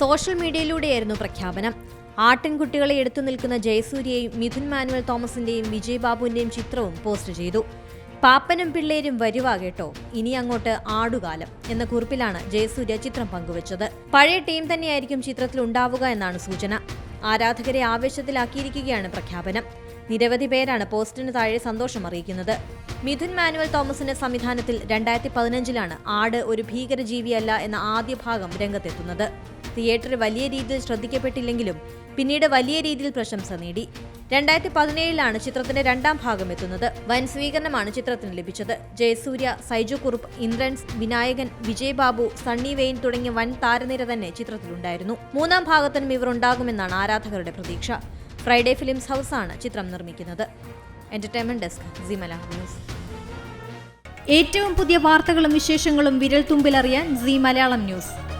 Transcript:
Social മീഡിയയിലൂടെയായിരുന്നു പ്രഖ്യാപനം. ആട്ടിൻകുട്ടികളെ എടുത്തു നിൽക്കുന്ന ജയസൂര്യയും മിഥുൻ മാനുവൽ തോമസിന്റെയും വിജയ് ബാബുവിന്റെയും ചിത്രവും പോസ്റ്റ് ചെയ്തു. പാപ്പനും പിള്ളേരും വരുവാകേട്ടോ ഇനി അങ്ങോട്ട് ആടുകാലം എന്ന കുറിപ്പിലാണ് ജയസൂര്യ ചിത്രം പങ്കുവച്ചത്. പഴയ ടീം തന്നെയായിരിക്കും ചിത്രത്തിൽ ഉണ്ടാവുക എന്നാണ് സൂചന. ആരാധകരെ ആവേശത്തിലാക്കിയിരിക്കുകയാണ് പ്രഖ്യാപനം. നിരവധി പേരാണ് പോസ്റ്റിന് താഴെ സന്തോഷം അറിയിക്കുന്നത്. മിഥുൻ മാനുവൽ തോമസിന്റെ സംവിധാനത്തിൽ രണ്ടായിരത്തി പതിനഞ്ചിലാണ് ആട് ഒരു ഭീകരജീവിയല്ല എന്ന ആദ്യ ഭാഗം രംഗത്തെത്തുന്നത്. തിയേറ്ററിൽ വലിയ രീതിയിൽ ശ്രദ്ധിക്കപ്പെട്ടില്ലെങ്കിലും പിന്നീട് വലിയ രീതിയിൽ പ്രശംസ നേടി. രണ്ടായിരത്തി പതിനേഴിലാണ് ചിത്രത്തിന്റെ രണ്ടാം ഭാഗം എത്തുന്നത്. വൻ സ്വീകരണമാണ് ചിത്രത്തിന് ലഭിച്ചത്. ജയസൂര്യ സൈജു കുറുപ്പ് ഇന്ദ്രൻസ് വിനായകൻ വിജയ് ബാബു സണ്ണി വെയിൻ തുടങ്ങിയ വൻ താരനിര തന്നെ ചിത്രത്തിലുണ്ടായിരുന്നു. മൂന്നാം ഭാഗത്തിനും ഇവർ ഉണ്ടാകുമെന്നാണ് ആരാധകരുടെ പ്രതീക്ഷ. ഫ്രൈഡേ ഫിലിംസ് ഹൗസാണ് ചിത്രം നിർമ്മിക്കുന്നത്. Entertainment desk Malayalam news. ഏറ്റവും പുതിയ വാർത്തകളും വിശേഷങ്ങളും വിരൽ തുമ്പിലറിയാൻ സി മലയാളം ന്യൂസ്.